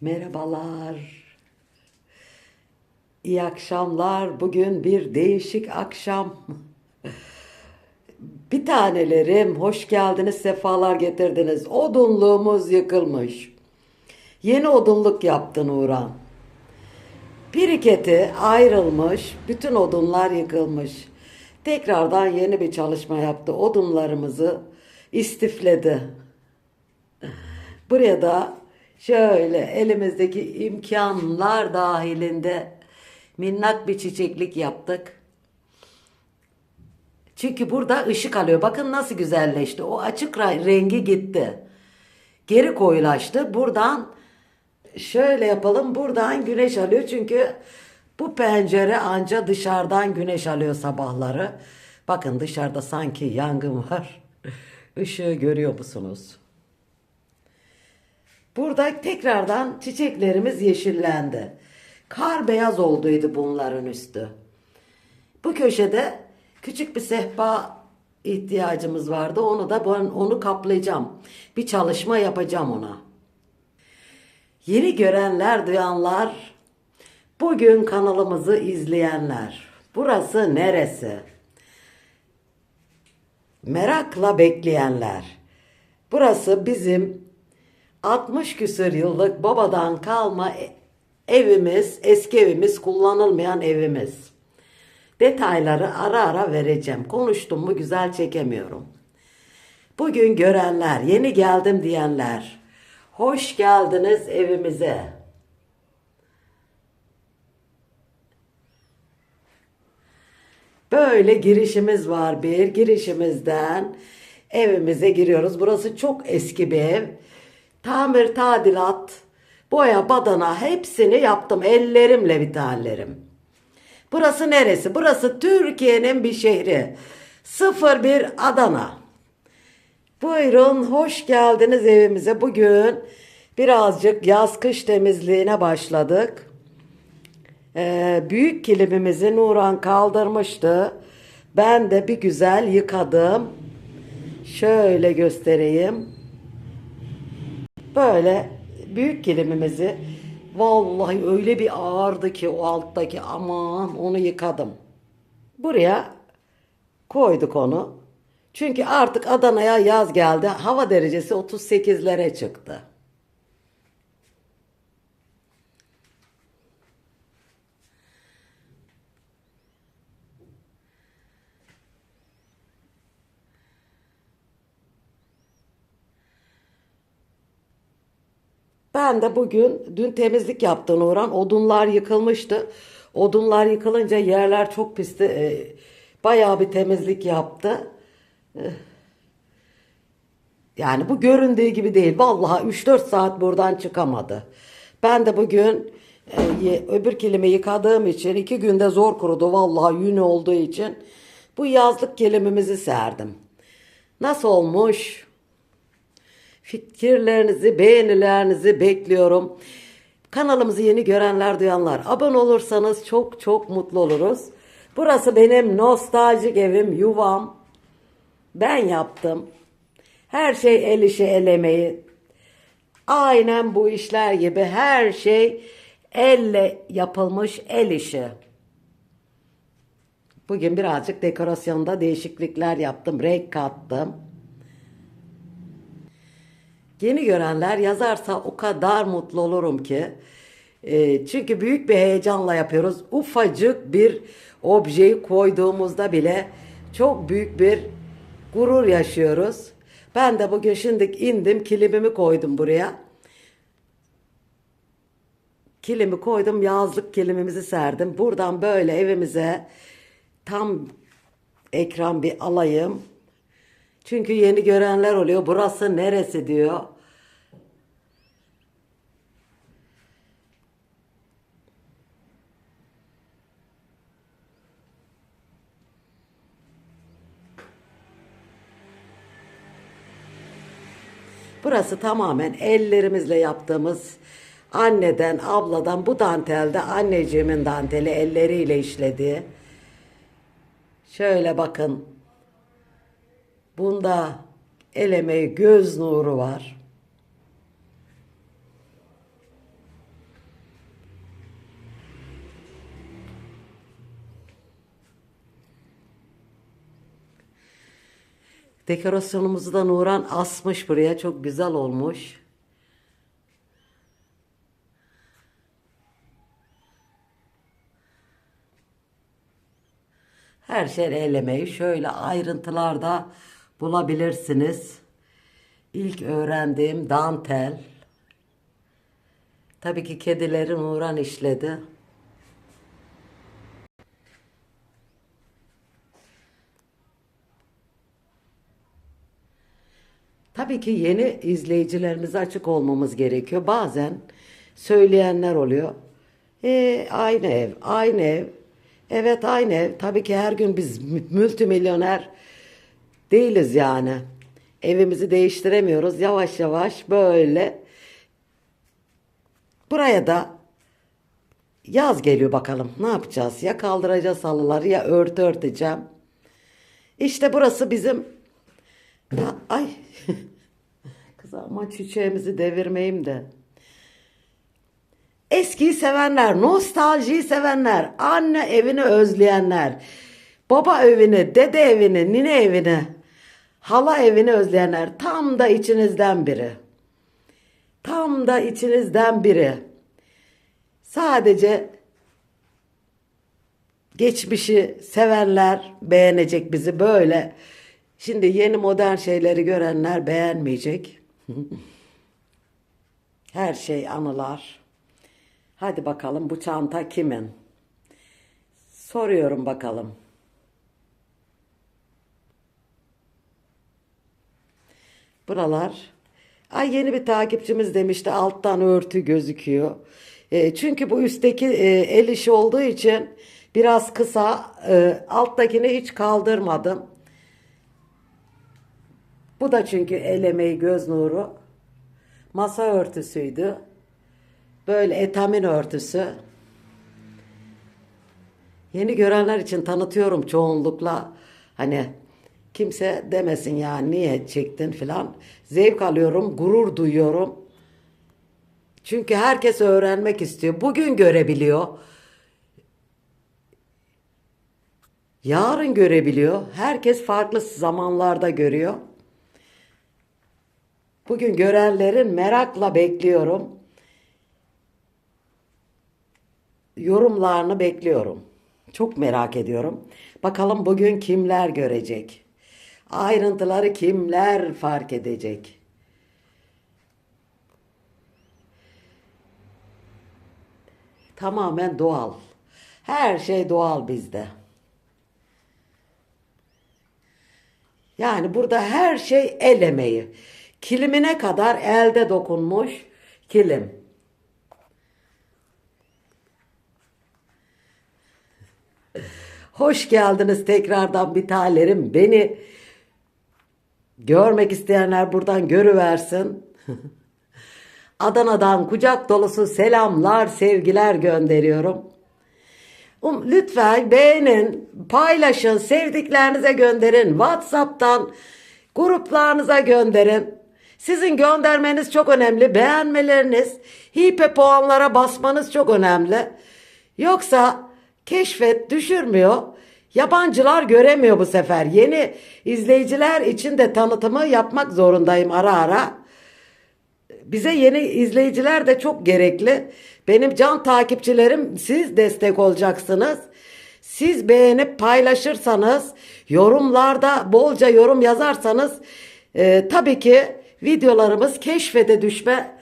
Merhabalar. İyi akşamlar. Bugün bir değişik akşam. Bir tanelerim, hoş geldiniz, sefalar getirdiniz. Odunluğumuz yıkılmış. Yeni odunluk yaptın Uğran. Biriketi ayrılmış, bütün odunlar yıkılmış. Tekrardan yeni bir çalışma yaptı. Odunlarımızı istifledi. Buraya da şöyle elimizdeki imkanlar dahilinde minnak bir çiçeklik yaptık. Çünkü burada ışık alıyor. Bakın nasıl güzelleşti. O açık rengi gitti. Geri koyulaştı. Buradan şöyle yapalım. Buradan güneş alıyor. Çünkü bu pencere anca dışarıdan güneş alıyor sabahları. Bakın dışarıda sanki yangın var. Işığı görüyor musunuz? Burada tekrardan çiçeklerimiz yeşillendi. Kar beyaz olduydu bunların üstü. Bu köşede küçük bir sehpa ihtiyacımız vardı. Onu da ben onu kaplayacağım. Bir çalışma yapacağım ona. Yeni görenler, duyanlar, bugün kanalımızı izleyenler. Burası neresi? Merakla bekleyenler. Burası bizim 60 küsur yıllık babadan kalma e- evimiz, eski evimiz, kullanılmayan evimiz. Detayları ara ara vereceğim. Konuştum mu güzel çekemiyorum. Bugün görenler, yeni geldim diyenler, hoş geldiniz evimize. Böyle girişimiz var bir. Girişimizden evimize giriyoruz. Burası çok eski bir ev. Tamir, tadilat, boya, badana hepsini yaptım. Ellerimle vitallerim. Burası neresi? Burası Türkiye'nin bir şehri. 01 Adana. Buyurun hoş geldiniz evimize. Bugün birazcık yaz kış temizliğine başladık. Ee, büyük kilimimizi Nuran kaldırmıştı. Ben de bir güzel yıkadım. Şöyle göstereyim. Böyle büyük kilimimizi vallahi öyle bir ağırdı ki o alttaki aman onu yıkadım. Buraya koyduk onu. Çünkü artık Adana'ya yaz geldi. Hava derecesi 38'lere çıktı. Ben de bugün dün temizlik yaptım Uğran. Odunlar yıkılmıştı. Odunlar yıkılınca yerler çok pisti. E, bayağı bir temizlik yaptı. E, yani bu göründüğü gibi değil. Vallahi 3-4 saat buradan çıkamadı. Ben de bugün e, öbür kilimi yıkadığım için iki günde zor kurudu. Vallahi yün olduğu için bu yazlık kilimimizi serdim. Nasıl olmuş? Fikirlerinizi, beğenilerinizi bekliyorum. Kanalımızı yeni görenler, duyanlar abone olursanız çok çok mutlu oluruz. Burası benim nostaljik evim, yuvam. Ben yaptım. Her şey el işi, el emeği. Aynen bu işler gibi her şey elle yapılmış el işi. Bugün birazcık dekorasyonda değişiklikler yaptım, renk kattım. Yeni görenler yazarsa o kadar mutlu olurum ki. E, çünkü büyük bir heyecanla yapıyoruz. Ufacık bir objeyi koyduğumuzda bile çok büyük bir gurur yaşıyoruz. Ben de bugün şimdi indim kilimimi koydum buraya. Kilimi koydum yazlık kilimimizi serdim. Buradan böyle evimize tam ekran bir alayım. Çünkü yeni görenler oluyor. Burası neresi diyor. Burası tamamen ellerimizle yaptığımız anneden, abladan bu dantelde anneciğimin danteli elleriyle işlediği. Şöyle bakın. Bunda el göz nuru var. Dekorasyonumuzu da Nuran asmış buraya. Çok güzel olmuş. Her şey elemeyi şöyle ayrıntılarda bulabilirsiniz. İlk öğrendiğim dantel. Tabii ki kedileri Nuran işledi. Tabii ki yeni izleyicilerimize açık olmamız gerekiyor. Bazen söyleyenler oluyor. E, aynı ev, aynı ev. Evet aynı ev. Tabii ki her gün biz multimilyoner değiliz yani. Evimizi değiştiremiyoruz. Yavaş yavaş böyle. Buraya da yaz geliyor bakalım. Ne yapacağız? Ya kaldıracağız halıları ya örtü örteceğim. İşte burası bizim ya, ay. Kız ama çiçeğimizi devirmeyeyim de. Eskiyi sevenler, nostaljiyi sevenler, anne evini özleyenler, baba evini, dede evini, nine evini, hala evini özleyenler tam da içinizden biri. Tam da içinizden biri. Sadece geçmişi sevenler beğenecek bizi böyle. Şimdi yeni modern şeyleri görenler beğenmeyecek. Her şey anılar. Hadi bakalım bu çanta kimin? Soruyorum bakalım. Buralar. Ay yeni bir takipçimiz demişti alttan örtü gözüküyor. E, çünkü bu üstteki e, el işi olduğu için biraz kısa. E, alttakini hiç kaldırmadım. Bu da çünkü el emeği göz nuru. Masa örtüsüydü. Böyle etamin örtüsü. Yeni görenler için tanıtıyorum çoğunlukla. Hani kimse demesin ya niye çektin filan. Zevk alıyorum, gurur duyuyorum. Çünkü herkes öğrenmek istiyor. Bugün görebiliyor. Yarın görebiliyor. Herkes farklı zamanlarda görüyor. Bugün görenlerin merakla bekliyorum. Yorumlarını bekliyorum. Çok merak ediyorum. Bakalım bugün kimler görecek? Ayrıntıları kimler fark edecek? Tamamen doğal. Her şey doğal bizde. Yani burada her şey el emeği. Kilimine kadar elde dokunmuş kilim. Hoş geldiniz tekrardan bir talerim. Beni görmek isteyenler buradan görüversin. Adana'dan kucak dolusu selamlar, sevgiler gönderiyorum. Um, lütfen beğenin, paylaşın, sevdiklerinize gönderin. WhatsApp'tan gruplarınıza gönderin. Sizin göndermeniz çok önemli. Beğenmeleriniz, hipe puanlara basmanız çok önemli. Yoksa keşfet düşürmüyor. Yabancılar göremiyor bu sefer. Yeni izleyiciler için de tanıtımı yapmak zorundayım ara ara. Bize yeni izleyiciler de çok gerekli. Benim can takipçilerim siz destek olacaksınız. Siz beğenip paylaşırsanız, yorumlarda bolca yorum yazarsanız e, tabii ki videolarımız keşfete düşme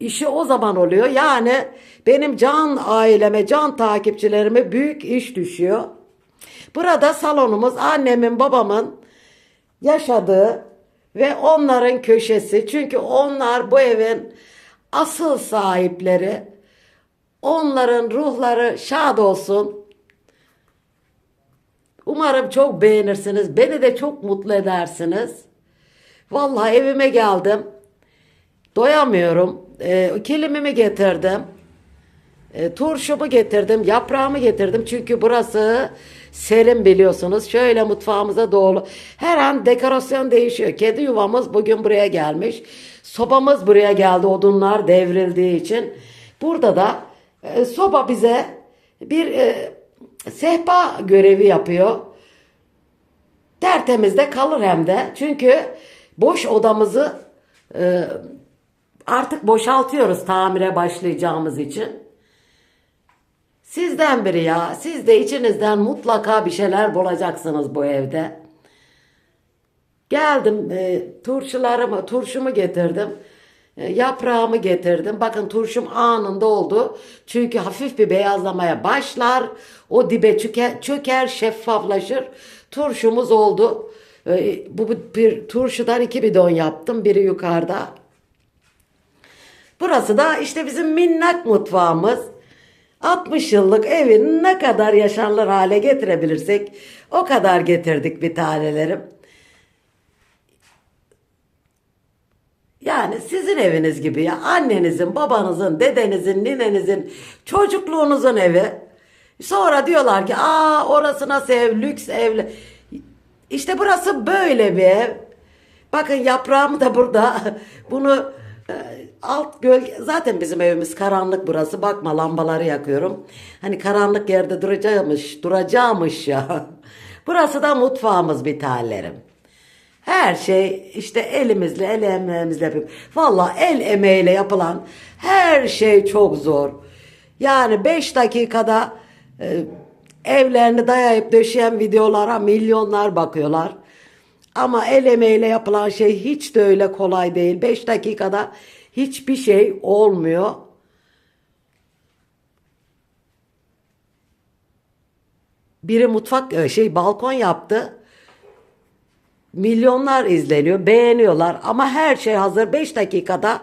işi o zaman oluyor. Yani benim can aileme, can takipçilerime büyük iş düşüyor. Burada salonumuz annemin, babamın yaşadığı ve onların köşesi. Çünkü onlar bu evin asıl sahipleri. Onların ruhları şad olsun. Umarım çok beğenirsiniz. Beni de çok mutlu edersiniz. Vallahi evime geldim. Doyamıyorum. E, kilimimi getirdim. E, turşumu getirdim. Yaprağımı getirdim. Çünkü burası serin biliyorsunuz. Şöyle mutfağımıza doğru. Her an dekorasyon değişiyor. Kedi yuvamız bugün buraya gelmiş. Sobamız buraya geldi. Odunlar devrildiği için. Burada da e, soba bize bir e, sehpa görevi yapıyor. tertemiz de kalır hem de. Çünkü boş odamızı e, artık boşaltıyoruz tamire başlayacağımız için. Sizden biri ya. Siz de içinizden mutlaka bir şeyler bulacaksınız bu evde. Geldim e, turşularımı, turşumu getirdim. E, yaprağımı getirdim. Bakın turşum anında oldu. Çünkü hafif bir beyazlamaya başlar. O dibe çöker, çöker şeffaflaşır. Turşumuz oldu. E, bu bir turşudan iki bidon yaptım. Biri yukarıda. Burası da işte bizim minnak mutfağımız. 60 yıllık evi ne kadar yaşanılır hale getirebilirsek o kadar getirdik bir tanelerim. Yani sizin eviniz gibi ya. Annenizin, babanızın, dedenizin, ninenizin, çocukluğunuzun evi. Sonra diyorlar ki aa orası nasıl ev, lüks ev. İşte burası böyle bir ev. Bakın yaprağımı da burada. Bunu e, alt gölge zaten bizim evimiz karanlık burası. Bakma lambaları yakıyorum. Hani karanlık yerde duracağımış, duracağımış ya. Burası da mutfağımız bir tallerim. Her şey işte elimizle, el emeğimizle yapıyoruz. Valla el emeğiyle yapılan her şey çok zor. Yani 5 dakikada e, evlerini dayayıp döşeyen videolara milyonlar bakıyorlar. Ama el emeğiyle yapılan şey hiç de öyle kolay değil. 5 dakikada hiçbir şey olmuyor. Biri mutfak e, şey balkon yaptı. Milyonlar izleniyor, beğeniyorlar ama her şey hazır 5 dakikada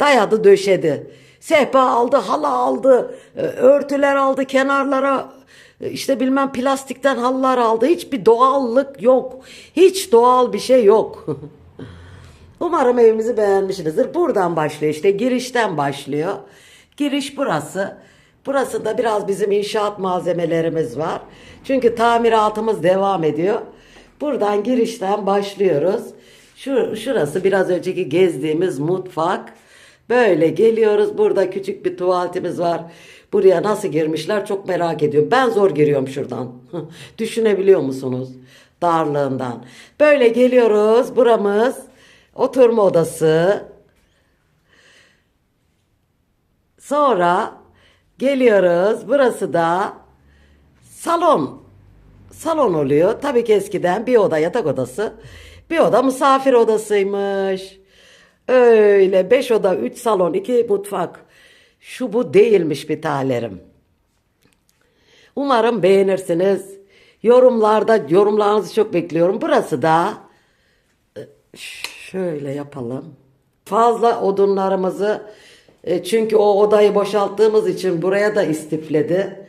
dayadı döşedi. Sehpa aldı, halı aldı, e, örtüler aldı kenarlara e, işte bilmem plastikten halılar aldı. Hiçbir doğallık yok. Hiç doğal bir şey yok. Umarım evimizi beğenmişsinizdir. Buradan başlıyor işte girişten başlıyor. Giriş burası. Burasında biraz bizim inşaat malzemelerimiz var. Çünkü tamiratımız devam ediyor. Buradan girişten başlıyoruz. Şu, şurası biraz önceki gezdiğimiz mutfak. Böyle geliyoruz. Burada küçük bir tuvaletimiz var. Buraya nasıl girmişler çok merak ediyorum. Ben zor giriyorum şuradan. Düşünebiliyor musunuz? Darlığından. Böyle geliyoruz. Buramız oturma odası. Sonra geliyoruz. Burası da salon. Salon oluyor. Tabii ki eskiden bir oda yatak odası, bir oda misafir odasıymış. Öyle beş oda, üç salon, iki mutfak. Şu bu değilmiş bir talerim. Umarım beğenirsiniz. Yorumlarda yorumlarınızı çok bekliyorum. Burası da e, şöyle yapalım. Fazla odunlarımızı e, çünkü o odayı boşalttığımız için buraya da istifledi.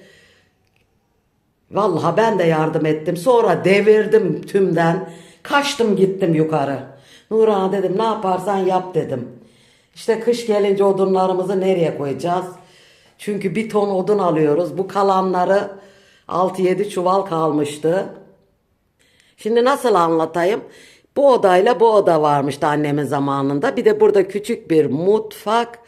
Vallahi ben de yardım ettim. Sonra devirdim tümden. Kaçtım gittim yukarı. Nurhan'a dedim ne yaparsan yap dedim. İşte kış gelince odunlarımızı nereye koyacağız? Çünkü bir ton odun alıyoruz. Bu kalanları 6-7 çuval kalmıştı. Şimdi nasıl anlatayım? Bu odayla bu oda varmıştı annemin zamanında. Bir de burada küçük bir mutfak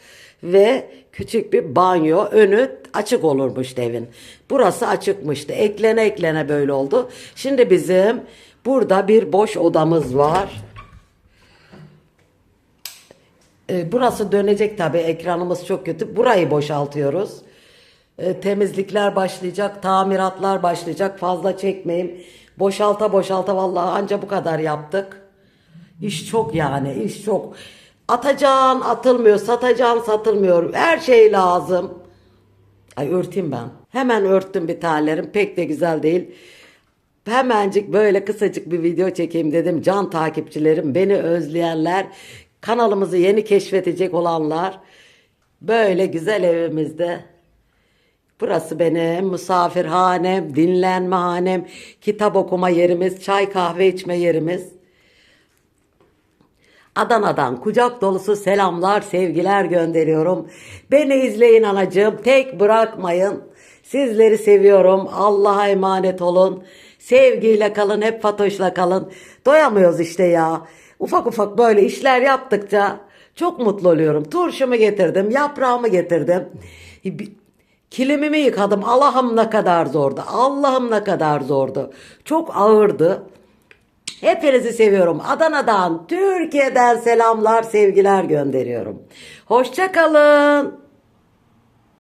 ve küçük bir banyo. Önü açık olurmuş evin. Burası açıkmıştı. Eklene eklene böyle oldu. Şimdi bizim burada bir boş odamız var. E, burası dönecek tabii. Ekranımız çok kötü. Burayı boşaltıyoruz. E, temizlikler başlayacak, tamiratlar başlayacak. Fazla çekmeyeyim. Boşalta boşalta vallahi anca bu kadar yaptık. İş çok yani, iş çok. Atacağın atılmıyor, satacağın satılmıyor. Her şey lazım. Ay örteyim ben. Hemen örttüm bir tanelerim. Pek de güzel değil. Hemencik böyle kısacık bir video çekeyim dedim. Can takipçilerim, beni özleyenler, kanalımızı yeni keşfedecek olanlar. Böyle güzel evimizde. Burası benim misafirhanem, dinlenmehanem, kitap okuma yerimiz, çay kahve içme yerimiz. Adana'dan kucak dolusu selamlar, sevgiler gönderiyorum. Beni izleyin anacığım, tek bırakmayın. Sizleri seviyorum. Allah'a emanet olun. Sevgiyle kalın, hep Fatoş'la kalın. Doyamıyoruz işte ya. Ufak ufak böyle işler yaptıkça çok mutlu oluyorum. Turşumu getirdim, yaprağımı getirdim. Kilimimi yıkadım. Allah'ım ne kadar zordu. Allah'ım ne kadar zordu. Çok ağırdı. Hepinizi seviyorum. Adana'dan, Türkiye'den selamlar, sevgiler gönderiyorum. Hoşça kalın.